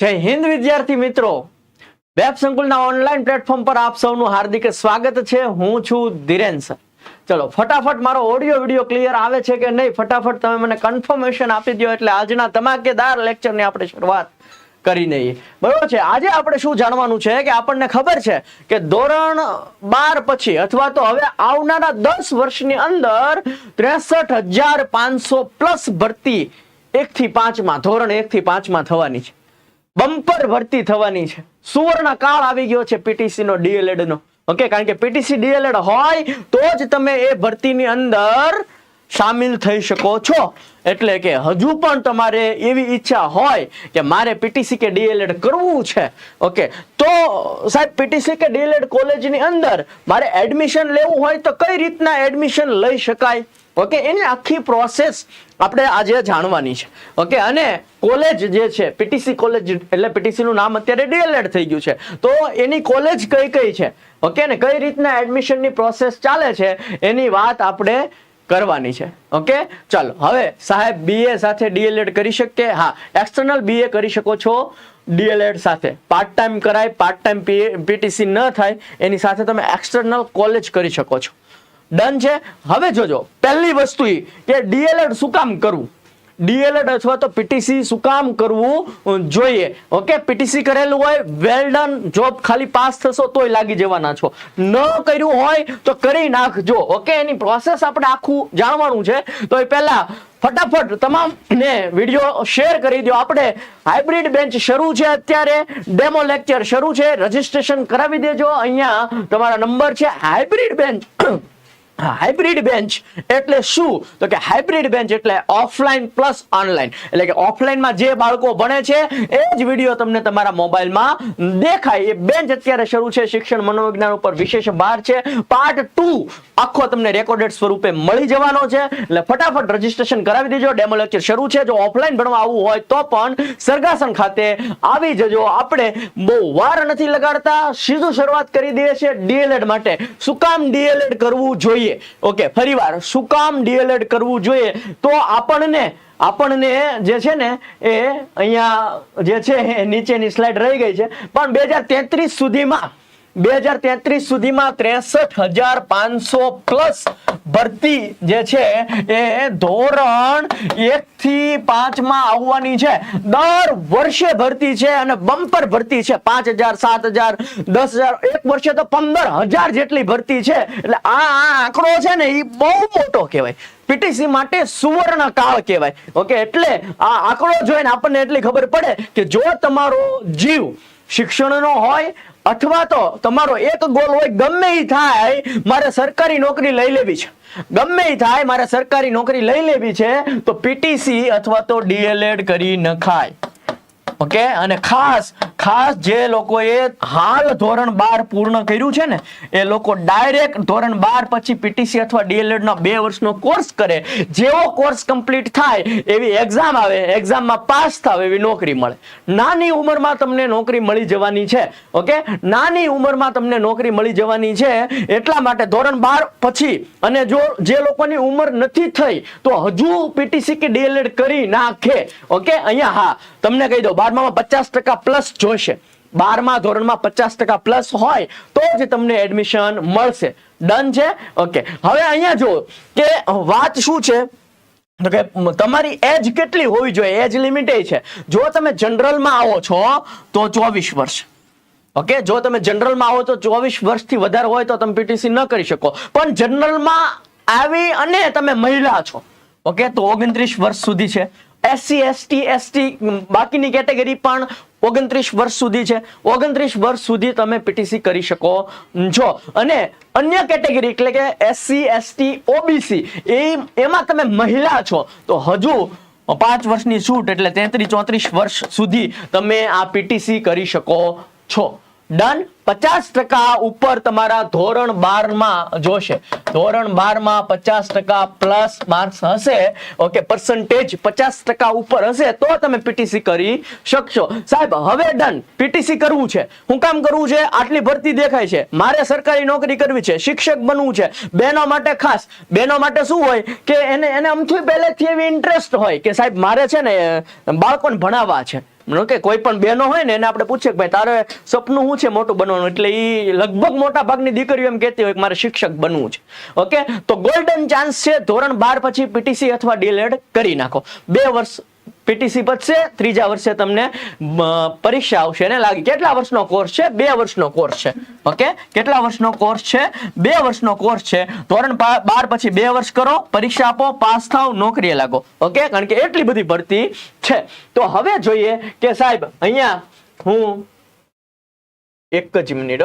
જય હિન્દ વિદ્યાર્થી મિત્રો. વેબ સંકુલના ઓનલાઈન પ્લેટફોર્મ પર આપ સૌનું હાર્દિક સ્વાગત છે. હું છું ધીરેન સર. ચલો, ફટાફટ મારો ઓડિયો વિડિયો ક્લિયર આવે છે કે નહીં? ફટાફટ તમે મને કન્ફર્મેશન આપી દો એટલે આજના ધમાકેદાર લેક્ચરની આપણે શરૂઆત કરી દઈએ. બરોબર છે? આજે આપણે શું જાણવાનું છે કે આપણને ખબર છે કે ધોરણ બાર પછી અથવા તો હવે આવનારા દસ વર્ષની અંદર ત્રેસઠ હજાર પાંચસો પ્લસ ભરતી એક થી પાંચમાં, ધોરણ એક થી પાંચમાં થવાની છે. બમ્પર ભરતી થવાની છે. સુવર્ણ કાળ આવી ગયો છે પીટીસી નો ડીએલએડ નો ઓકે, કારણ કે પીટીસી, ડીએલએડ હોય તો જ તમે એ ભરતીની અંદર સામેલ થઈ શકો છો. એટલે કે હજુ પણ તમારે એવી ઈચ્છા હોય કે મારે પીટીસી કે ડીએલએડ કરવું છે. ઓકે, તો સાહેબ, પીટીસી કે ડીએલએડ કોલેજની અંદર મારે એડમિશન લેવું હોય તો કઈ રીતના એડમિશન લઈ શકાય? ઓકે એની આખી પ્રોસેસ આપણે આજે જાણવાની છે. ઓકે અને કોલેજ જે છે પીટીસી કોલેજ એટલે પીટીસીનું નામ અત્યારે ડીએલએડ થઈ ગયું છે. તો એની કોલેજ કઈ કઈ છે? ઓકે ને કઈ રીતના એડમિશનની પ્રોસેસ ચાલે છે, એની વાત આપણે કરવાની છે. ઓકે ચાલો, હવે સાહેબ બીએ સાથે ડીએલએડ કરી શકીએ? હા એક્સટર્નલ બીએ કરી શકો છો ડીએલએડ સાથે. પાર્ટ ટાઈમ કરાય પાર્ટ ટાઈમ પીટીસી ન થાય, એની સાથે તમે એક્સટર્નલ કોલેજ કરી શકો છો. ડન છે? હવે જોજો, પહેલી વસ્તુ એ કે ડીએલએડ શું કામ કરવું? ડીએલએડ અથવા તો પીટીસી શું કામ કરવું? જોઈએ. ઓકે, પીટીસી કરેલું હોય વેલ ડન જોબ ખાલી પાસ થશો તોય લાગી જવાના છો. ન કર્યું હોય તો કરી નાખજો. ઓકે, એની પ્રોસેસ આપણે આખું જાણવાનું છે. તો એ પહેલા ફટાફટ તમામ ને વીડિયો શેર કરી દો. આપણે હાઇબ્રિડ બેન્ચ શરૂ છે અત્યારે. ડેમો લેક્ચર શરૂ છે. રજીસ્ટ્રેશન કરાવી દેજો. અહીંયા તમારા નંબર છે. હાઇબ્રિડ બેન્ચ હાઇબ્રિડ બેન્ચ એટલે શું? તો કે હાઇબ્રિડ બેન્ચ એટલે ઓફલાઈન પ્લસ ઓનલાઈન એટલે કે ઓફલાઈનમાં જે બાળકો ભણે છે, એ જ વીડિયો તમને તમારા મોબાઈલમાં દેખાય. એ બેન્ચ અત્યારે શરૂ છે, શિક્ષણ મનોવિજ્ઞાન ઉપર વિશેષ ભાર છે. પાર્ટ ટુ આખો તમને રેકોર્ડેડ સ્વરૂપે મળી જવાનો છે. એટલે ફટાફટ રજીસ્ટ્રેશન કરાવી દેજો. ડેમો લેક્ચર શરૂ છે. જો ઓફલાઈન ભણવા આવવું હોય તો પણ સરગાસન ખાતે આવી જજો. આપણે બહુ વાર નથી લગાડતા. સીધું શરૂઆત કરી દઈએ છીએ ડીએલએડ માટે. શું કામ ડીએલએડ કરવું જોઈએ? ઓકે ફરીવાર, શું કામ ડીએલએડ કરવું જોઈએ? તો આપણને આપણને જે છે ને, એ અહીંયા જે છે નીચેની સ્લાઇડ રહી ગઈ છે. પણ બે હજાર તેત્રીસ સુધીમાં બે હજાર તેત્રીસ સુધીમાં ત્રેસઠ હજાર પાંચસો પ્લસ ભરતી જે છે એ આવવાની છે. દર વર્ષે ભરતી છે અને બમ્પર ભરતી છે. પાંચ હજાર, સાત હજાર, દસ હજાર, એક વર્ષે તો પંદર હજાર જેટલી ભરતી છે. એટલે આ આંકડો છે ને એ બહુ મોટો કહેવાય. પીટીસી માટે સુવર્ણ કાળ કહેવાય. ઓકે, એટલે આ આંકડો જોઈને આપણને એટલી ખબર પડે કે જો તમારો જીવ શિક્ષણનો હોય અથવા તો તમારો એક ગોલ હોય, ગમે એ થાય, મારે સરકારી નોકરી લઈ લેવી છે. ગમે એ થાય, મારે સરકારી નોકરી લઈ લેવી છે, તો પીટીસી અથવા તો ડીએલએડ કરી નખાય. ઓકે? અને ખાસ ખાસ જે લોકોએ હાલ ધોરણ બાર પૂર્ણ કર્યું છે ને, એ લોકો ડાયરેક્ટ ધોરણ બાર પછી પીટીસી અથવા ડીએલએડ નો બે વર્ષનો કોર્સ કરે. જેવો કોર્સ કમ્પ્લીટ થાય, એવી એક્ઝામ આવે એક્ઝામમાં પાસ થાવ એવી નોકરી મળે. નાની ઉંમરમાં તમને નોકરી મળી જવાની છે, ઓકે? નાની ઉંમરમાં તમને નોકરી મળી જવાની છે, એટલા માટે ધોરણ બાર પછી, અને જો જે લોકોની ઉંમર નથી થઈ, તો હજુ પીટીસી કે ડીએલએડ કરી નાખે, ઓકે? અહીંયા હા, તમને કહી દો બારમામાં પચાસ ટકા પ્લસ જોઈશે બારમા ધોરણમાં પચાસ ટકા પ્લસ હોય તો જ તમને એડમિશન મળશે. ડન છે? ઓકે હવે અહીંયા જો કે વાત શું છે? તમારી એજ કેટલી હોવી જોઈએ? એજ લિમિટ છે. જો તમે જનરલમાં આવો છો તો ચોવીસ વર્ષ. ઓકે જો તમે જનરલમાં આવો તો ચોવીસ વર્ષથી વધારે હોય તો તમે પીટીસી ન કરી શકો. પણ જનરલમાં આવી અને તમે મહિલા છો. ઓકે તો ઓગણત્રીસ વર્ષ સુધી છે. એસસી, એસટી એસટી બાકીની કેટેગરી પણ ઓગણત્રીસ વર્ષ સુધી છે. ઓગણત્રીસ વર્ષ સુધી તમે પીટીસી કરી શકો છો. અને અન્ય કેટેગરી એટલે કે એસસી, એસટી, ઓબીસી, એ એમાં તમે મહિલા છો. તો હજુ પાંચ વર્ષની છૂટ એટલે તેત્રીસ ચોત્રીસ વર્ષ સુધી તમે આ પીટીસી કરી શકો છો. ડન. પચાસ ટકા ઉપર તમારા ધોરણ બારમાં જોશે. ધોરણ બારમાં પચાસ ટકા પ્લસ માર્ક્સ હશે. ઓકે પર્સન્ટેજ પચાસ ટકા ઉપર હશે તો તમે પીટીસી કરી શકશો. સાહેબ, હવે ડન. પીટીસી કરવું છે. હું કામ કરવું છે? આટલી ભરતી દેખાય છે. મારે સરકારી નોકરી કરવી છે. શિક્ષક બનવું છે. બહેનો માટે ખાસ. બહેનો માટે શું હોય? કે એને એને અમથી પહેલેથી એવી ઇન્ટરેસ્ટ હોય કે સાહેબ, મારે છે ને, બાળકોને ભણાવવા છે. કે કોઈ પણ બહેનો હોય ને એને આપણે પૂછીએ કે ભાઈ, તારે સપનું શું છે મોટું બનવાનું? એટલે એ લગભગ મોટા ભાગની દીકરીઓ એમ કહેતી હોય કે મારે શિક્ષક બનવું છે. ઓકે? તો ગોલ્ડન ચાન્સ છે ધોરણ બાર પછી પીટીસી અથવા ડીલેડ કરી નાખો. બે વર્ષ પીટીસી પતશે ત્રીજા વર્ષે તમને પરીક્ષા આવશે. અને લાગી, કેટલા વર્ષનો કોર્સ છે? બે વર્ષનો કોર્સ છે. ઓકે કેટલા વર્ષનો કોર્સ છે? બે વર્ષનો કોર્સ છે. ધોરણ બાર પછી બે વર્ષ કરો, પરીક્ષા આપો, પાસ થાવ નોકરીએ લાગો. ઓકે કારણ કે એટલી બધી ભરતી છે. તો હવે જોઈએ કે સાહેબ, અહીંયા હું એક જ મિનિટ.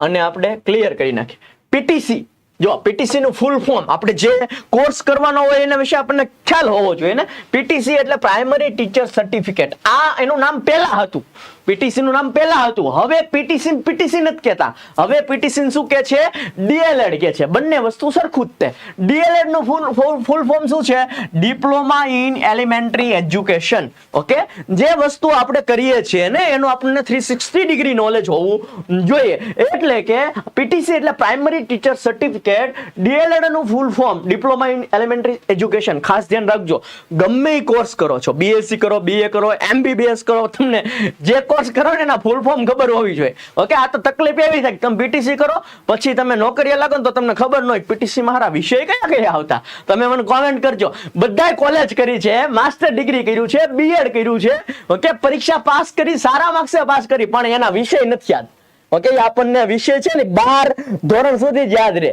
અને આપણે ક્લિયર કરી નાખીએ. પીટીસી જો પીટીસી નું ફૂલ ફોર્મ આપણે જે કોર્સ કરવાનો હોય એના વિશે આપણને ખ્યાલ હોવો જોઈએ ને? પીટીસી એટલે પ્રાઇમરી ટીચર સર્ટિફિકેટ આ એનું નામ પહેલા હતું. પીટીસી નું નામ પહેલા હતું. હવે પીટીસી પીટીસી નથી કહેતા. હવે પીટીસી શું કે છે? ડીએલએડ કે છે. બંને વસ્તુ સરખું જ તે. ડીએલએડનું ફૂલ ફૂલ ફોર્મ શું છે? Diploma in elementary education okay જે વસ્તુ આપણે કરીએ છીએ ને, એનું આપણને થ્રી સિક્સટી ડિગ્રી નોલેજ હોવું જોઈએ. એટલે કે પીટીસી એટલે primary teacher certificate ડીએલએડનું full form diploma in elementary education ખાસ ધ્યાન રાખજો. ગમે એ કોર્સ કરો છો. બીએસસી કરો બીએ કરો એમબીબીએસ કરો, તમને જે કોર્સ કરો ને એના ફૂલ ફોર્મ ખબર હોવી જોઈએ. ઓકે આ તો તકલીફ એવી થાય તમે પીટીસી કરો, પછી તમે નોકરીએ લાગો ને તો તમને ખબર ન હોય પીટીસી મારા વિષય કયા કયા આવતા. તમે મને કોમેન્ટ કરજો. બધાએ કોલેજ કરી છે માસ્ટર ડિગ્રી કર્યું છે બીએડ કર્યું છે. ઓકે પરીક્ષા પાસ કરી, સારા માર્ક્સે પાસ કરી, પણ એના વિષય નથી યાદ. ઓકે આપણને વિષય છે ને બાર ધોરણ સુધી જ યાદ રહે.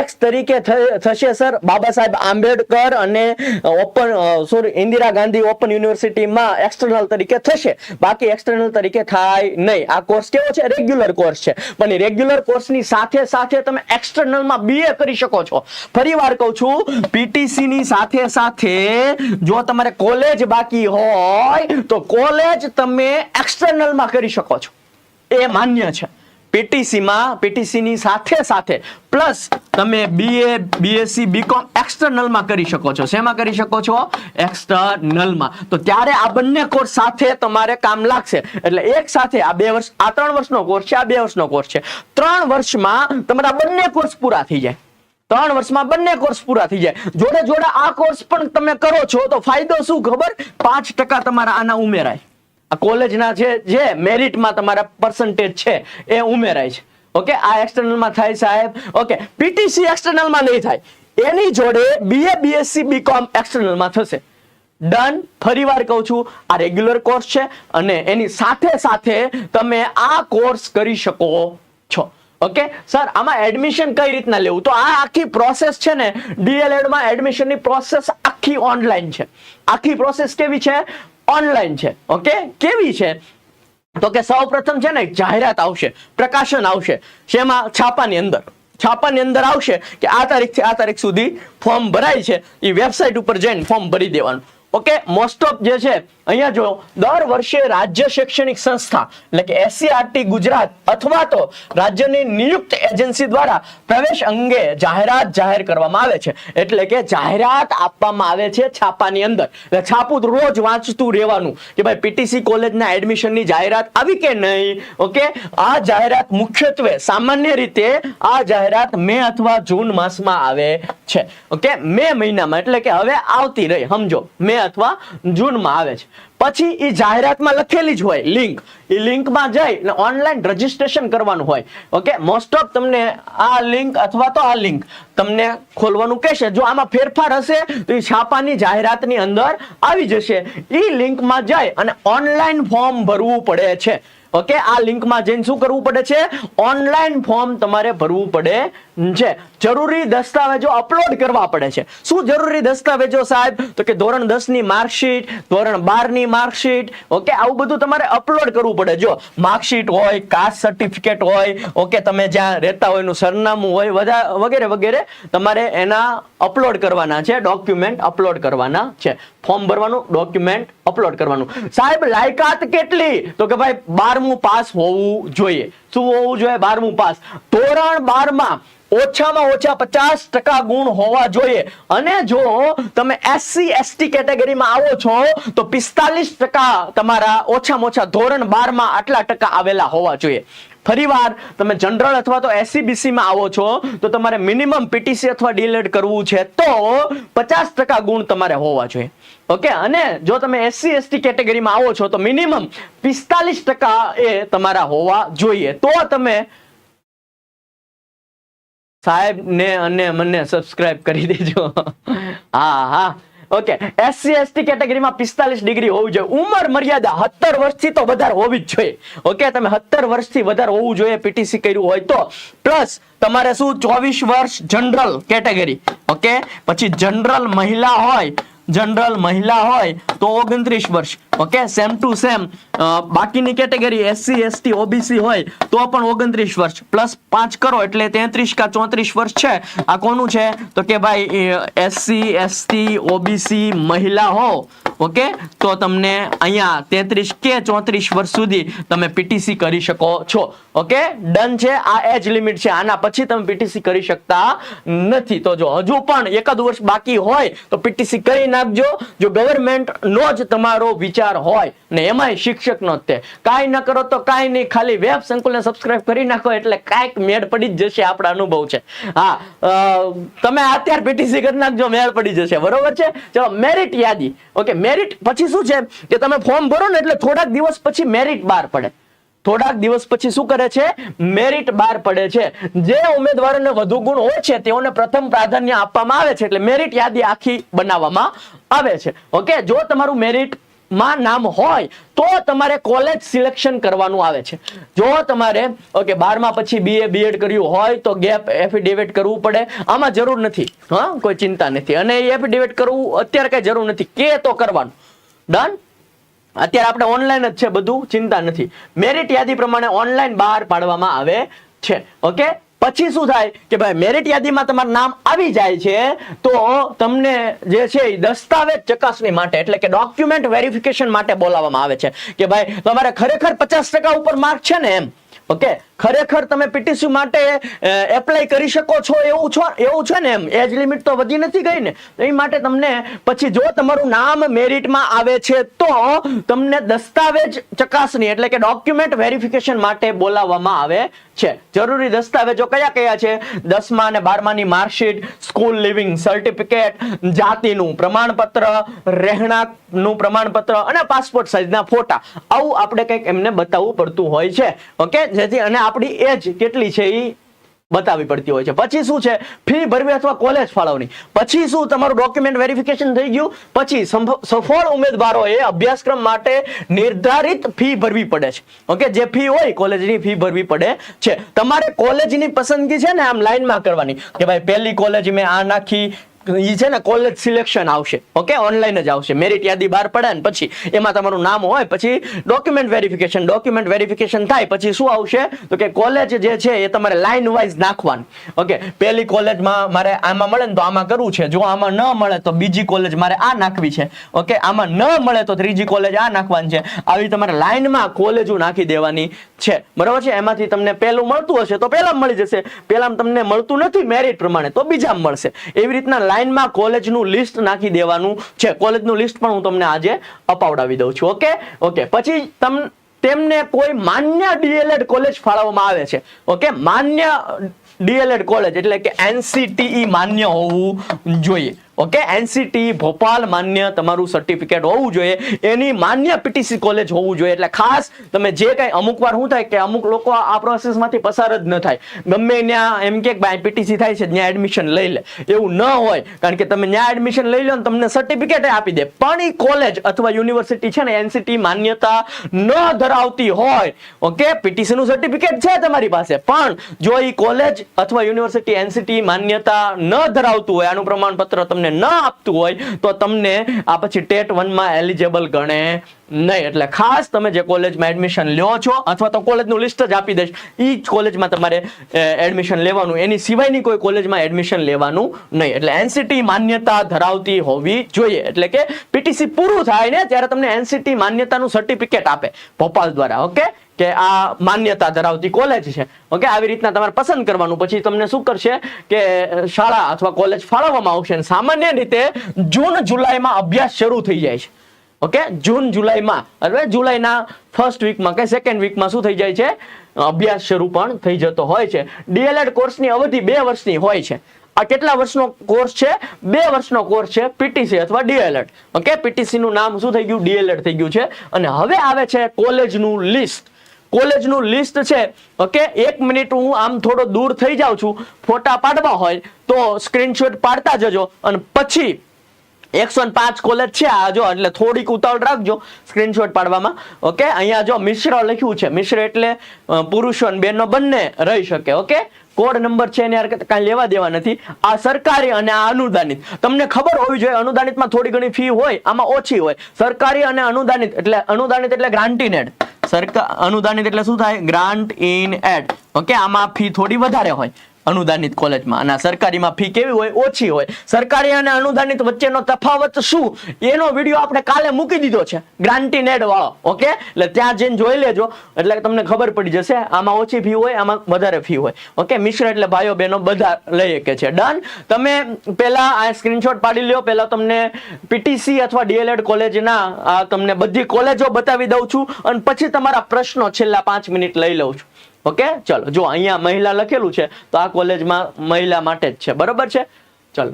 એક્સ તરીકે થશે સર બાબા સાહેબ આંબેડકર અને open sorry Indira Gandhi open યુનિવર્સિટીમાં એક્સટર્નલ તરીકે થશે. બાકી એક્સટર્નલ તરીકે થાય નહીં. આ કોર્સ કેવો છે? રેગ્યુલર કોર્સ છે. પણ રેગ્યુલર કોર્સની સાથે સાથે તમે એક્સટર્નલમાં બીએ કરી શકો છો. ફરી વાર કહું છું પીટીસી ની સાથે સાથે જો તમારે કોલેજ બાકી હોય, તો કોલેજ તમે એક્સટર્નલમાં કરી શકો છો. એ માન્ય છે. પીટીસીમાં પીટીસીની સાથે સાથે પ્લસ તમે બીએ બીએસસી બીકોમ એક્સટર્નલમાં કરી શકો છો. શેમાં કરી શકો છો? એક્સટર્નલમાં તો ત્યારે આ બંને કોર્સ સાથે તમારે કામ લાગશે. એટલે એક સાથે આ બે વર્ષ, આ ત્રણ વર્ષનો કોર્સ છે, આ બે વર્ષનો કોર્સ છે. ત્રણ વર્ષમાં તમારા બંને કોર્સ પૂરા થઈ જાય. ત્રણ વર્ષમાં બંને કોર્સ પૂરા થઈ જાય. જોડે જોડે આ કોર્સ પણ તમે કરો છો તો ફાયદો શું ખબર? પાંચ ટકા તમારા આના ઉમેરાય. કોલેજના જે જે મેરિટમાં તમારા પર્સન્ટેજ છે, એ ઉમેરાય છે. ઓકે? આ એક્સટર્નલમાં થાય સાહેબ. ઓકે? પીટીસી એક્સટર્નલમાં નહીં થાય. એની જોડે બીએ બીએસસી બીકોમ એક્સટર્નલમાં થશે. ડન ફરી વાર કહું છું, આ રેગ્યુલર કોર્સ છે અને એની સાથે સાથે તમે આ કોર્સ કરી શકો છો. ઓકે? સર આમાં એડમિશન કઈ રીતના લેવું? તો આ આખી પ્રોસેસ છે ને ડીએલએડમાં એડમિશનની પ્રોસેસ આખી ઓનલાઈન છે. આખી પ્રોસેસ કેવી છે? ઓનલાઈન છે. ઓકે કેવી છે? તો કે સૌ પ્રથમ છે ને જાહેરાત આવશે, પ્રકાશન આવશે, શેમાં? છાપાની અંદર. છાપાની અંદર આવશે કે આ તારીખથી આ તારીખ સુધી ફોર્મ ભરાય છે. એ વેબસાઇટ ઉપર જઈને ફોર્મ ભરી દેવાનું. ઓકે મોસ્ટ ઓફ જે છે અહીંયા જો, દર વર્ષે રાજ્ય શૈક્ષણિક સંસ્થા, એટલે કે એસસીઆરટી ગુજરાત અથવા તો રાજ્યની નિયુક્ત એજન્સી દ્વારા પ્રવેશ અંગે જાહેરાત જાહેર કરવામાં આવે છે. એટલે કે જાહેરાત આપવામાં આવે છે છાપાની અંદર. એટલે છાપું રોજ વાંચતું રહેવાનું કે ભાઈ પીટીસી કોલેજના એડમિશનની જાહેરાત આવી કે નહીં? ઓકે? આ જાહેરાત મુખ્યત્વે સામાન્ય રીતે આ જાહેરાત મે અથવા જૂન માસમાં આવે છે. ઓકે? મે મહિનામાં. એટલે કે હવે આવતી રહી. સમજો. મે અથવા જૂનમાં આવે છે. પછી એ જાહેરાતમાં લખેલી જ હોય લિંક એ લિંકમાં જઈ અને ઓનલાઈન રજીસ્ટ્રેશન કરવાનું હોય. ઓકે મોસ્ટ ઓફ તમને આ લિંક અથવા તો આ લિંક તમને ખોલવાનું કહેશે. જો આમાં ફેરફાર હશે, તો એ છાપાની જાહેરાતની અંદર આવી જશે. એ લિંકમાં જઈ અને ઓનલાઈન ફોર્મ ભરવું પડે છે. ઓકે આ લિંકમાં જઈને શું કરવું પડે છે? ઓનલાઈન ફોર્મ તમારે ભરવું પડે છે. જરૂરી દસ્તાવેજો અપલોડ કરવા પડે છે. શું જરૂરી દસ્તાવેજો સાહેબ? તો કે ધોરણ દસની માર્કશીટ, ધોરણ બારની માર્કશીટ, ઓકે? આવું બધું તમારે અપલોડ કરવું પડે. જો માર્કશીટ હોય, કાસ્ટ સર્ટિફિકેટ હોય, ઓકે? તમે જ્યાં રહેતા હોય એનું સરનામું હોય વગેરે વગેરે, તમારે એના અપલોડ કરવાના છે, ડોક્યુમેન્ટ અપલોડ કરવાના છે. ફોર્મ ભરવાનું, ડોક્યુમેન્ટ અપલોડ કરવાનું. સાહેબ, લાયકાત કેટલી? તો કે ભાઈ, બારમું પાસ હોવું જોઈએ. શું હોવું જોઈએ બારમું પાસ. ધોરણ બારમાં ઓછામાં ઓછા પચાસ ટકા ગુણ હોવા જોઈએ. અને જો તમે એસસી એસટી કેટેગરીમાં આવો છો, તો પિસ્તાલીસ ટકા તમારા ઓછામાં ઓછા ધોરણ બારમાં આટલા ટકા આવેલા હોવા જોઈએ. ફરીવાર તમે જનરલ અથવા તો એસસીબીસી માં આવો છો, તો તમારે મિનિમમ પીટીસી અથવા ડીલેડ કરવું છે, તો પચાસ ટકા ગુણ તમારે હોવા જોઈએ. ઓકે? અને જો તમે એસસી એસટી કેટેગરીમાં આવો છો, તો મિનિમમ પિસ્તાલીસ ટકા એ તમારા હોવા જોઈએ. તો તમે સાહેબ ને અને મને સબસ્ક્રાઇબ કરી દેજો. હા હા. ઓકે એસસી એસટી કેટેગરીમાં પિસ્તાલીસ ડિગ્રી હોવું જોઈએ. ઉંમર મર્યાદા સત્તર વર્ષથી તો વધારે હોવી જ જોઈએ. ઓકે તમે સત્તર વર્ષથી વધારે હોવું જોઈએ પીટીસી કર્યું હોય તો. પ્લસ તમારે શું ચોવીસ વર્ષ જનરલ કેટેગરી ઓકે પછી જનરલ મહિલા હોય જનરલ મહિલા હોય, તો ઓગણત્રીસ વર્ષ. ઓકે સેમ ટુ સેમ બાકીની કેટેગરી એસસી એસટી ઓબીસી હોય, તો પણ ઓગણત્રીસ વર્ષ. પ્લસ પાંચ કરો, એટલે તેત્રીસ કા ચોત્રીસ વર્ષ છે. આ કોનું છે? તો કે ભાઈ એસસી એસટી ઓબીસી મહિલા હો. ઓકે તો તમને અહીંયા તેત્રીસ કે ચોત્રીસ વર્ષ સુધી તમે પીટીસી કરી શકો છો. ઓકે ડન છે? આ એજ લિમિટ છે. આના પછી તમે પીટીસી કરી શકતા નથી. તો જો હજુ પણ એકાદ વર્ષ બાકી હોય, તો પીટીસી કરી નાખજો. જો ગવર્મેન્ટ નો જ તમારો વિચાર હોય ને એમાંય શિક્ષક નો જ તે. કાંઈ ન કરો તો કાંઈ નહીં. ખાલી વેબ સંકુલને સબસ્ક્રાઇબ કરી નાખો એટલે કાંઈક મેળ પડી જ જશે, આપણા અનુભવ છે. હા તમે અત્યારે પીટીસી કરી નાખજો, મેળ પડી જશે. બરોબર છે? ચલો મેરિટ યાદી. ઓકે મેરિટ પછી શું છે? કે તમે ફોર્મ ભરો ને એટલે થોડાક દિવસ પછી મેરિટ બહાર પડે. થોડાક દિવસ પછી શું કરે છે? મેરિટ બહાર પડે છે. જે ઉમેદવારોને વધુ ગુણ હોય છે, તેઓને પ્રથમ પ્રાધાન્ય આપવામાં આવે છે. એટલે મેરિટ યાદી આખી બનાવવામાં આવે છે. ઓકે, જો તમારું મેરિટ માં નામ હોય, તો તમારે કોલેજ સિલેક્શન કરવાનું આવે છે. જો તમારે ઓકે બારમા પછી બીએ બીએડ કર્યું હોય, તો ગેપ એફિડેવિટ કરવું પડે. આમાં જરૂર નથી, હા, કોઈ ચિંતા નથી. અને એફિડેવિટ કરવું અત્યારે કઈ જરૂર નથી. કે તો કરવાનું. ડન અત્યારે આપણે ઓનલાઈન જ છે બધું, ચિંતા નથી. મેરિટ યાદી પ્રમાણે ઓનલાઈન બહાર પાડવામાં આવે છે ઓકે પછી શું થાય કે ભાઈ મેરિટ યાદીમાં તમારું નામ આવી જાય છે, તો તમને જે છે એ દસ્તાવેજ ચકાસણી માટે, એટલે કે ડોક્યુમેન્ટ વેરિફિકેશન માટે બોલાવવામાં આવે છે કે ભાઈ તમારે ખરેખર પચાસ ટકા ઉપર માર્ક છે ને એમ. ઓકે ખરેખર તમે પીટીસી માટે એપ્લાય કરી શકો છો એવું છો, એવું છે ને એમ? એજ લિમિટ તો વધી નથી ગઈ ને? એ માટે તમને, પછી જો તમારું નામ મેરિટમાં આવે છે, તો તમને દસ્તાવેજ ચકાસણી, એટલે કે ડોક્યુમેન્ટ વેરિફિકેશન માટે બોલાવવામાં આવે છે. જરૂરી દસ્તાવેજો કયા કયા છે? દસમા અને બારમાની માર્કશીટ સ્કૂલ લિવિંગ સર્ટિફિકેટ જાતિનું પ્રમાણપત્ર, રહેણાંકનું પ્રમાણપત્ર અને પાસપોર્ટ સાઇઝના ફોટા. આવું આપણે કંઈક એમને બતાવવું પડતું હોય છે. ઓકે જેથી અને આપણી એજ કેટલી છે એ બતાવવી પડતી હોય છે. પછી શું છે? ફી ભરવી અથવા કોલેજ ફાળવણી. પછી શું તમારું ડોક્યુમેન્ટ વેરિફિકેશન થઈ ગયું? પછી સફળ ઉમેદવારોએ અભ્યાસક્રમ માટે નિર્ધારિત ફી ભરવી પડે છે. ઓકે જે ફી હોય કોલેજની ફી ભરવી પડે છે. તમારે કોલેજની પસંદગી છે ને આમ લાઈનમાં કરવાની કે ભાઈ પહેલી કોલેજ મેં આ નાખી ઈ છે ને કોલેજ સિલેક્શન આવશે. ઓકે ઓનલાઈન જ આવશે. મેરિટ યાદી બહાર પડે ને પછી એમાં તમારું નામ હોય, પછી ડોક્યુમેન્ટ વેરિફિકેશન ડોક્યુમેન્ટ વેરિફિકેશન થાય, પછી શું આવશે? તો કે કોલેજ જે છે એ તમારે લાઈન વાઇઝ નાખવાની. ઓકે પહેલી કોલેજમાં મારે આમાં મળે ને તો આમાં કરવું છે. જો આમાં ન મળે તો બીજી કોલેજ મારે આ નાખવી છે. ઓકે આમાં ન મળે તો ત્રીજી કોલેજ આ નાખવાની છે. આવી તમારે લાઈનમાં કોલેજો નાખી દેવાની છે. બરાબર છે? એમાંથી તમને પહેલું મળતું હશે તો પહેલા મળી જશે. પહેલામાં તમને મળતું નથી મેરિટ પ્રમાણે તો બીજા મળશે. એવી રીતના લાઈનમાં કોલેજનું લિસ્ટ નાખી દેવાનું છે. કોલેજનું લિસ્ટ પણ હું તમને આજે અપાવડાવી દઉં છું ઓકે ઓકે પછી તમ, તેમને કોઈ માન્ય ડીએલએડ કોલેજ ફાળવવામાં આવે છે. ઓકે માન્ય ડીએલએડ કોલેજ એટલે કે એનસીટીઈ E માન્ય હોવું જોઈએ. ઓકે? એનસીટી ભોપાલ માન્ય તમારું સર્ટિફિકેટ હોવું જોઈએ. એની માન્ય પીટીસી કોલેજ હોવું જોઈએ. એટલે ખાસ તમે જે કાંઈ અમુક વાર શું થાય કે અમુક લોકો આ પ્રોસેસમાંથી પસાર જ ન થાય. ગમે ત્યાં એમ કે ભાઈ પીટીસી થાય છે, ત્યાં એડમિશન લઈ લે. એવું ન હોય, કારણ કે તમે ત્યાં એડમિશન લઈ લો ને તમને સર્ટિફિકેટ આપી દે. પણ એ કોલેજ અથવા યુનિવર્સિટી છે ને એનસીટી માન્યતા ન ધરાવતી હોય, ઓકે? પીટીસી નું સર્ટિફિકેટ છે તમારી પાસે. પણ જો એ કોલેજ અથવા યુનિવર્સિટી એનસીટી માન્યતા ન ધરાવતું હોય, આનું પ્રમાણપત્ર તમને ન આપતું હોય તો તમને આ પછી ટેટ વનમાં એલિજેબલ ગણે. નહીં, એટલે ખાસ તમે જે કોલેજમાં એડમિશન લ્યો છો, અથવા તો કોલેજનું લિસ્ટ જ આપી દઈશ એ જ કોલેજમાં તમારે એડમિશન લેવાનું. એની સિવાયની કોઈ કોલેજમાં એડમિશન લેવાનું નહીં. એટલે એનસીટી માન્યતા ધરાવતી હોવી જોઈએ. એટલે કે પીટીસી પૂરું થાય ને, ત્યારે તમને એનસીટી માન્યતાનું સર્ટિફિકેટ આપે ભોપાલ દ્વારા, ઓકે? કે આ માન્યતા ધરાવતી કોલેજ છે, ઓકે? આવી રીતના તમારે પસંદ કરવાનું. પછી તમને શું કરશે કે શાળા અથવા કોલેજ ફાળવવામાં આવશે. સામાન્ય રીતે જૂન, જુલાઈમાં અભ્યાસ શરૂ થઈ જાય છે. ઓકે જૂન જુલાઈમાં એટલે જુલાઈના ફર્સ્ટ વીકમાં કે સેકન્ડ વીકમાં શું થઈ જાય છે? અભ્યાસ શરૂ પણ થઈ જતો હોય છે. ડીએલએડ કોર્સની અવધિ બે વર્ષની હોય છે. આ કેટલા વર્ષનો કોર્સ છે? બે વર્ષનો કોર્સ છે પીટીસી અથવા ડીએલએડ ઓકે પીટીસી નું નામ શું થઈ ગયું? ડીએલએડ થઈ ગયું છે. અને હવે આવે છે કોલેજનું લિસ્ટ કોલેજનું લિસ્ટ છે. ઓકે એક મિનિટ હું આમ થોડો દૂર થઈ જાઉં છું. ફોટા પાડવા હોય તો સ્ક્રીનશોટ પાડતા જજો. અને પછી એકસો પાંચ કોલેજ છે આ જો, એટલે થોડીક ઉતાવળ રાખજો સ્ક્રીનશોટ પાડવામાં. ઓકે? અહીંયા જો મિશ્ર લખ્યું છે. મિશ્ર એટલે પુરુષો અને બેનો બંને રહી શકે. ઓકે? કોડ નંબર છે એની હરકત કાંઈ લેવા દેવા નથી. આ સરકારી અને આ અનુદાનિત. તમને ખબર હોવી જોઈએ, અનુદાનિતમાં થોડી ઘણી ફી હોય, આમાં ઓછી હોય. સરકારી અને અનુદાનિત એટલે અનુદાનિત એટલે ગ્રાન્ટીનેડ સરકાર, અનુદાનિત એટલે શું થાય? Grant in aid okay? આમાં ફી થોડી વધારે હોય. અનુદાનિત કોલેજમાં. અને સરકારીમાં ફી કેવી હોય? ઓછી હોય. સરકારી અને અનુદાનિત વચ્ચેનો તફાવત શું? એનો વીડિયો આપણે કાલે મૂકી દીધો છે. ગ્રાન્ટી નેડ વાળો. ઓકે? એટલે ત્યાં જઈને જોઈ લેજો. એટલે તમને ખબર પડી જશે, આમાં ઓછી ફી હોય, આમાં વધારે ફી હોય. ઓકે? મિશ્ર એટલે ભાઈઓ બહેનો બધા લઈ શકે છે. ડન તમે પહેલા આ સ્ક્રીનશોટ પાડી લ્યો. પહેલા તમને પીટીસી અથવા ડીએલએડ કોલેજના આ તમને બધી કોલેજો બતાવી દઉં છું. અને પછી તમારા પ્રશ્નો છેલ્લા પાંચ મિનિટ લઈ લઉં છું. ઓકે? ચલો, જો અહીંયા મહિલા લખેલું છે, તો આ કોલેજમાં મહિલા માટે જ છે. બરોબર છે? ચલો,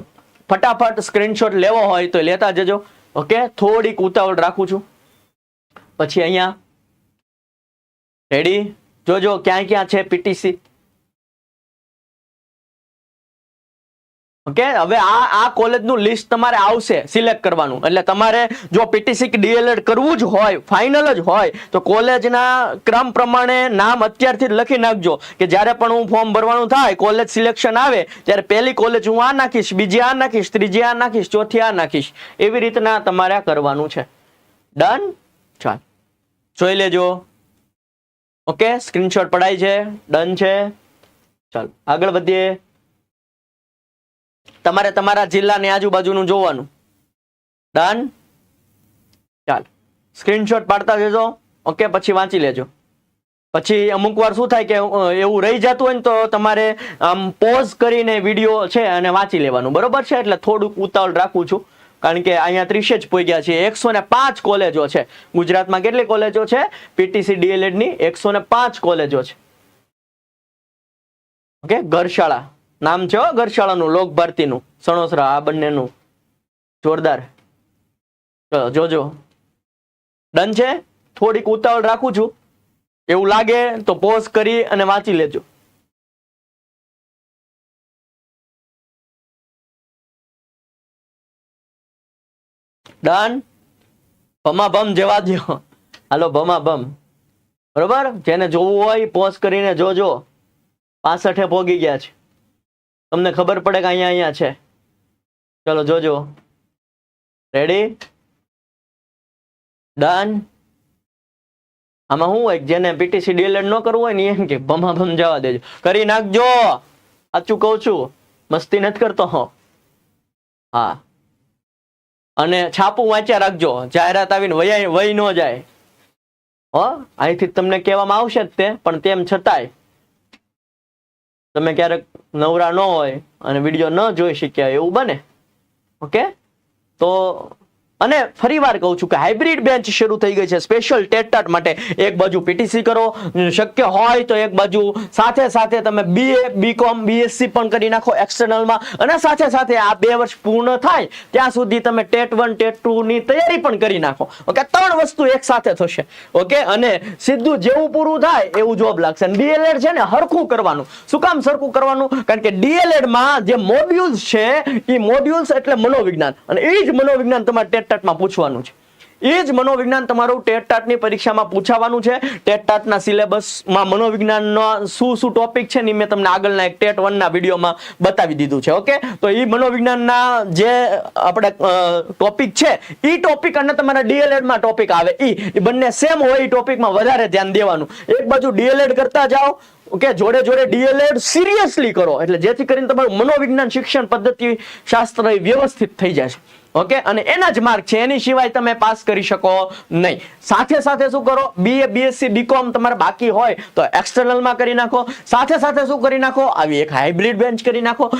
ફટાફટ સ્ક્રીનશોટ લેવો હોય તો લેતા જજો. ઓકે? થોડીક ઉતાવળ રાખું છું. પછી અહીંયા, રેડી? જોજો, ક્યાં ક્યાં છે પીટીસી? ઓકે હવે આ આ કોલેજનું લિસ્ટ તમારે આવશે સિલેક્ટ કરવાનું. એટલે તમારે જો પીટીસી કે ડીએલએડ કરવું જ હોય ફાઇનલ જ હોય, તો કોલેજના ક્રમ પ્રમાણે નામ અત્યારથી જ લખી નાખજો. કે જ્યારે પણ હું ફોર્મ ભરવાનું થાય કોલેજ સિલેક્શન આવે, ત્યારે પહેલી કોલેજ હું આ નાખીશ, બીજી આ નાખીશ, ત્રીજી આ નાખીશ, ચોથી આ નાખીશ. એવી રીતના તમારે આ કરવાનું છે. ડન ચાલ. જોઈ લેજો. ઓકે સ્ક્રીનશોટ પડાય છે. ડન છે. ચાલો. આગળ વધીએ. તમારે તમારા જિલ્લાની આજુબાજુનું જોવાનું. ડન ચાલ. સ્ક્રીનશોટ પાડતા જજો. ઓકે પછી વાંચી લેજો. પછી અમુક વાર શું થાય કે એવું રહી જતું હોય ને તો તમારે, આમ પોઝ કરીને વીડિયો છે અને વાંચી લેવાનું. બરોબર છે? એટલે થોડુંક ઉતાવળ રાખું છું. કારણ કે અહીંયા ત્રીસે જ પોઈ ગયા છે. એકસો ને પાંચ કોલેજો છે. ગુજરાતમાં કેટલી કોલેજો છે? પીટીસી ડીએલએડની એકસો ને પાંચ કોલેજો છે. ઓકે ઘરશાળા. નામ છે હો ઘરશાળાનું લોક ભારતીનું સણોસરા, આ બંનેનું. જોરદાર. ચલો જોજો. ડન છે? થોડીક ઉતાવળ રાખું છું. એવું લાગે તો પોઝ કરી અને વાંચી લેજો. ડન. ભમા ભમ જવા દો હાલો ભમા ભમ બરોબર? જેને જોવું હોય, પોઝ કરીને જોજો. પાસઠે ભોગી ગયા છે. તમને ખબર પડે કે અહીંયા અહીંયા છે. ચલો જોજો. રેડી ડન આમાં શું હોય? જેને પીટીસી ડીએલએડ ન કરવું હોય ને એમ કે, ભમા ભમ જવા દેજો. કરી નાખજો. સાચું કહું છું. મસ્તી નથી કરતો હો. હા. અને છાપું વાંચ્યા રાખજો. જાહેરાત આવીને વયા વય ન જાય. હો? અહીંથી તમને કહેવામાં આવશે જ તે, પણ તેમ છતાંય તમે ક્યારેક નવરા ન હોય અને વીડિયો ન જોઈ શક્યા એવું બને. ઓકે તો અને ફરીવાર કહું છું કે હાઇબ્રિડ બેન્ચ શરૂ થઈ ગઈ છે. સ્પેશિયલ ટેટાટ માટે એક બાજુ પીટીસી કરો. શક્ય હોય તો એક બાજુ સાથે સાથે તમે બીએ બીકોમ બીએસસી પણ કરી નાખો એક્સટર્નલમાં અને સાથે સાથે આ બે વર્ષ પૂર્ણ થાય ત્યાં સુધી તમે ટેટ વન, ટેટ ટુ ની તૈયારી પણ કરી નાખો. ઓકે, ત્રણ વસ્તુ એક સાથે થશે. ઓકે, અને સીધું જેવું પૂરું થાય એવું જોબ લાગશે. ડીએલએડ છે ને હરખું કરવાનું. શું કામ સરખું કરવાનું? કારણ કે ડીએલએડમાં જે મોડ્યુલ્સ છે એ મોડ્યુલ્સ એટલે મનોવિજ્ઞાન. અને એ જ મનોવિજ્ઞાન તમારે ટેટટાટમાં પૂછવાનું છે. એ જ મનોવિજ્ઞાન તમારું ટેટટાટની પરીક્ષામાં પૂછાવાનું છે. ટેટટાટના સિલેબસમાં મનોવિજ્ઞાનનો શું શું ટોપિક છે ને મેં તમને આગળના એક ટેટ વનના વિડીયોમાં બતાવી દીધું છે, ઓકે? તો એ મનોવિજ્ઞાનના જે આપણે ટોપિક છે એ ટોપિક અને તમારા ડીએલએડમાં ટોપિક આવે. ઈ બંને સેમ હોય એ ટોપિકમાં વધારે ધ્યાન દેવાનું. એક બાજુ ડીએલએડ કરતા જાઓ, ઓકે? જોડે જોડે ડીએલએડ સિરિયસલી કરો. એટલે જેથી કરીને તમારું મનોવિજ્ઞાન શિક્ષણ પદ્ધતિ શાસ્ત્ર એ વ્યવસ્થિત થઈ જાય ઓકે? અને એના જ માર્ક છે. એની સિવાય તમે પાસ કરી શકો નહીં. સાથે સાથે શું કરો? બીએ બીએસસી બીકોમ તમારે બાકી હોય તો એક્સટર્નલમાં કરી નાખો. સાથે સાથે શું કરી નાખો? આવી એક હાઇબ્રિડ બેન્ચ કરી નાખો.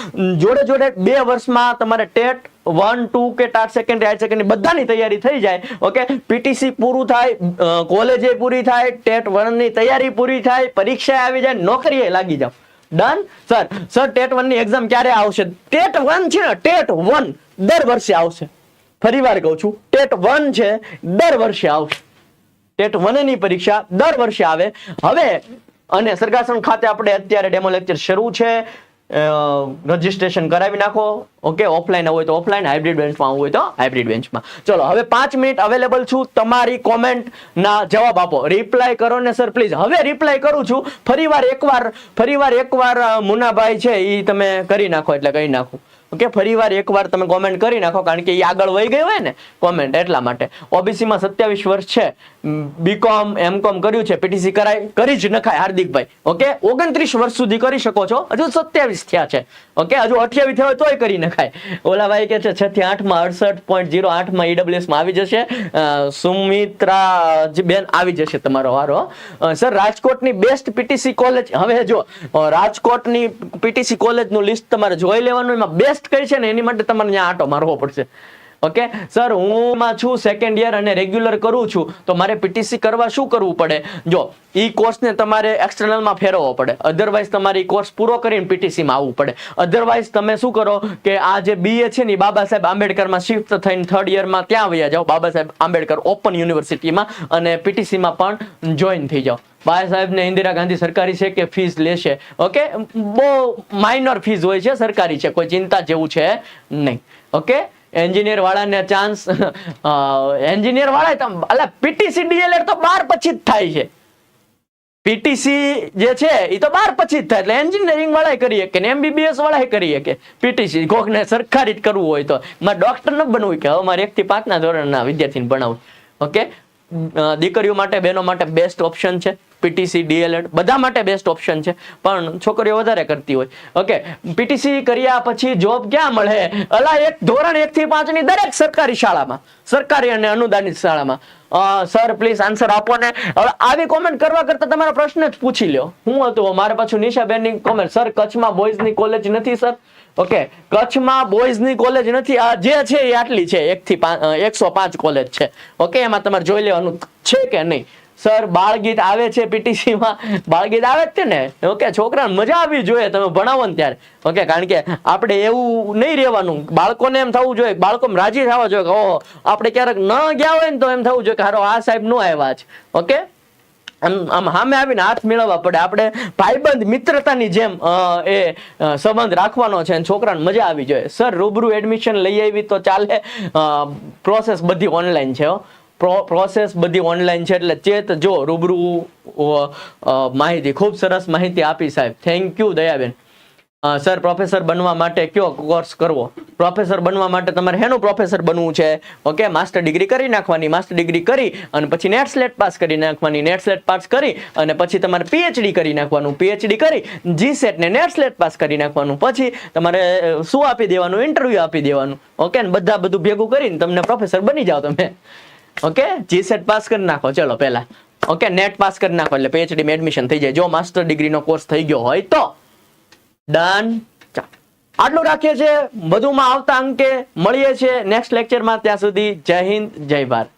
જોડે જોડે બે વર્ષમાં તમારે ટેટ, વન, ટુ, કે ટાટ સેકન્ડરી હાયર સેકન્ડરી બધાની તૈયારી થઈ જાય. ઓકે? પીટીસી પૂરું થાય કોલેજે પૂરી થાય, ટેટ, વનની તૈયારી પૂરી થાય, પરીક્ષા આવી જાય નોકરીએ લાગી જાવ ડન સર સર ટેટ વનની એક્ઝામ ક્યારે આવશે? ટેટ વન છે ને, ટેટ વન દર વર્ષે આવશે. ફરી વાર કહું છું, ટેટ વન છે, દર વર્ષે આવશે. ટેટ વનની પરીક્ષા દર વર્ષે આવે. હવે, અને સરગાસણ ખાતે આપણે અત્યારે ડેમો લેક્ચર શરૂ છે. રજીસ્ટ્રેશન કરાવી નાખો. ઓકે ઓફલાઈન હોય તો ઓફલાઈન હાઇબ્રિડ બેન્ચમાં હોય તો હાઇબ્રિડ બેન્ચમાં ચલો, હવે પાંચ મિનિટ અવેલેબલ છું. તમારી કોમેન્ટના જવાબ આપો. રિપ્લાય કરો ને સર પ્લીઝ હવે રિપ્લાય કરું છું. ફરીવાર એકવાર ફરીવાર એકવાર મુનાભાઈ છે એ તમે કરી નાખો એટલે કહી નાખું. ઓકે ફરીવાર એકવાર તમે કોમેન્ટ કરી નાખો, કારણ કે એ આગળ વહી ગઈ હોય ને કોમેન્ટ એટલા માટે. ઓબીસીમાં સત્યાવીસ વર્ષ છે. બીકોમ એમકોમ કર્યું છે પીટીસી કરાય, કરી જ નખાય હાર્દિકભાઈ. ઓકે ઓગણત્રીસ વર્ષ સુધી કરી શકો છો. હજુ સત્યાવીસ થયા છે. ઓકે હજુ અઠ્યાવીસ થયા તોય કરી નખાય. ઓલા ભાઈ કે છે, છ થી આઠમાં અડસઠ પોઈન્ટ જીરો આઠમાં ઈડબ્લ્યુએસમાં આવી જશે. સુમિત્રા બેન આવી જશે તમારો વારો. સર, રાજકોટની બેસ્ટ પીટીસી કોલેજ હવે જો રાજકોટની પીટીસી કોલેજનું લિસ્ટ તમારે જોઈ લેવાનું, એમાં બેસ્ટ કઈ છે ને, એની માટે તમારે ત્યાં આંટો મારવો પડશે. ઓકે? સર હું માં છું સેકન્ડ યર અને રેગ્યુલર કરું છું. તો મારે પીટીસી કરવા શું કરવું પડે? જો, ઈ કોર્સને તમારે એક્સટર્નલમાં ફેરવવો પડે. અધરવાઇઝ તમારે ઈ કોર્સ પૂરો કરીને પીટીસીમાં આવવું પડે. અધરવાઇઝ તમે શું કરો કે આ જે બીએ છે ને બાબા સાહેબ આંબેડકરમાં શિફ્ટ થઈને થર્ડ યરમાં ત્યાં વયા જાઓ. બાબા સાહેબ આંબેડકર ઓપન યુનિવર્સિટીમાં અને પીટીસીમાં પણ જોઈન થઈ જાઓ. બાય સાહેબને ઇન્દિરા ગાંધી સરકારી છે કે ફીસ લેશે? ઓકે? બહુ માઇનર ફીસ હોય છે, સરકારી છે. કોઈ ચિંતા જેવું છે નહીં. ઓકે? એન્જિનિયર વાળાને ચાન્સ એન્જિનિયર વાળા તમ અલા પીટીસી ડીએલએડ તો બાર પછી જ થાય છે. પીટીસી જે છે એ તો બાર પછી જ થાય. એટલે એન્જિનિયરિંગ વાળા કરી શકે ને એમબીબીએસ વાળા કરી શકે પીટીસી કોકને સરકારી જ કરવું હોય તો. મારે ડોક્ટર ન બનવું કે હવે મારે એક થી પાંચના ધોરણના વિદ્યાર્થીને ભણાવું. ઓકે દીકરીઓ માટે, બહેનો માટે બેસ્ટ ઓપ્શન છે. પીટીસી, ડીએલએડ બધા માટે બેસ્ટ ઓપ્શન છે. પણ છોકરીઓ વધારે કરતી હોય. ઓકે પીટીસી કર્યા પછી જોબ ક્યાં મળે? અલા એક ધોરણ એક થી પાંચની દરેક સરકારી શાળામાં. સરકારી અને અનુદાનિત શાળામાં. સર પ્લીઝ આન્સર આપો ને. આવી કોમેન્ટ કરવા કરતા તમારો પ્રશ્ન જ પૂછી લ્યો. હું હતું, મારે પાછું નિશાબેનની કોમેન્ટ સર કચ્છમાં બોયઝની કોલેજ નથી સર ઓકે કચ્છમાં બોયઝની કોલેજ નથી. આ જે છે એ આટલી છે. એક થી એકસો પાંચ કોલેજ છે. ઓકે એમાં તમારે જોઈ લેવાનું છે કે નહીં? સર બાળગીત આવે છે પીટીસીમાં બાળગીત આવે જ છે ને? ઓકે, છોકરાને મજા આવવી જોઈએ, તમે ભણાવો ને ત્યારે. ઓકે, કારણ કે આપણે એવું નહીં રહેવાનું. બાળકોને એમ થવું જોઈએ બાળકો રાજી થવા જોઈએ કે, ઓહો, આપણે ક્યારેક ન ગયા હોય ને તો એમ થવું જોઈએ કે, હારો, આ સાહેબ નો આવ્યા છે. ઓકે? આમ આમ સામે આવીને હાથ મેળવવા પડે. આપણે ભાઈબંધ મિત્રતાની જેમ એ સંબંધ રાખવાનો છે અને છોકરાને મજા આવી જોઈએ. સર, રૂબરૂ એડમિશન લઈ આવી તો ચાલે. પ્રોસેસ બધી ઓનલાઈન છે પ્રોસેસ બધી ઓનલાઈન છે એટલે ચેત જો રૂબરૂ માહિતી, ખૂબ સરસ માહિતી આપી સાહેબ. Thank you Dayaben. Sir professor બનવા માટે કયો કોર્સ કરવો? પ્રોફેસર બનવા માટે તમારે હેનું પ્રોફેસર બનવું છે? ઓકે માસ્ટર ડિગ્રી કરી નાખવાની માસ્ટર ડિગ્રી કરી અને પછી નેટ સ્લેટ પાસ કરી નાખવાની નેટ સ્લેટ પાસ કરી અને પછી તમારે પીએચડી કરી નાખવાનું પીએચડી કરી જી સેટ ને નેટ સ્લેટ પાસ કરી નાખવાનું, પછી તમારે શું આપી દેવાનું ઇન્ટરવ્યુ આપી દેવાનું. ઓકે ને બધા બધું ભેગું કરીને તમને પ્રોફેસર બની જાઓ તમે. ઓકે જી સેટ પાસ કરી નાખો. ચલો પહેલા. ઓકે નેટ પાસ કરી નાખો એટલે પીએચડી માં એડમિશન થઈ જાય. જો માસ્ટર ડિગ્રીનો કોર્સ થઈ ગયો હોય તો. ડન આટલું રાખીએ છીએ. વધુમાં આવતા અંકે મળીએ છીએ. નેક્સ્ટ લેક્ચરમાં ત્યાં સુધી જય હિન્દ, જય ભારત.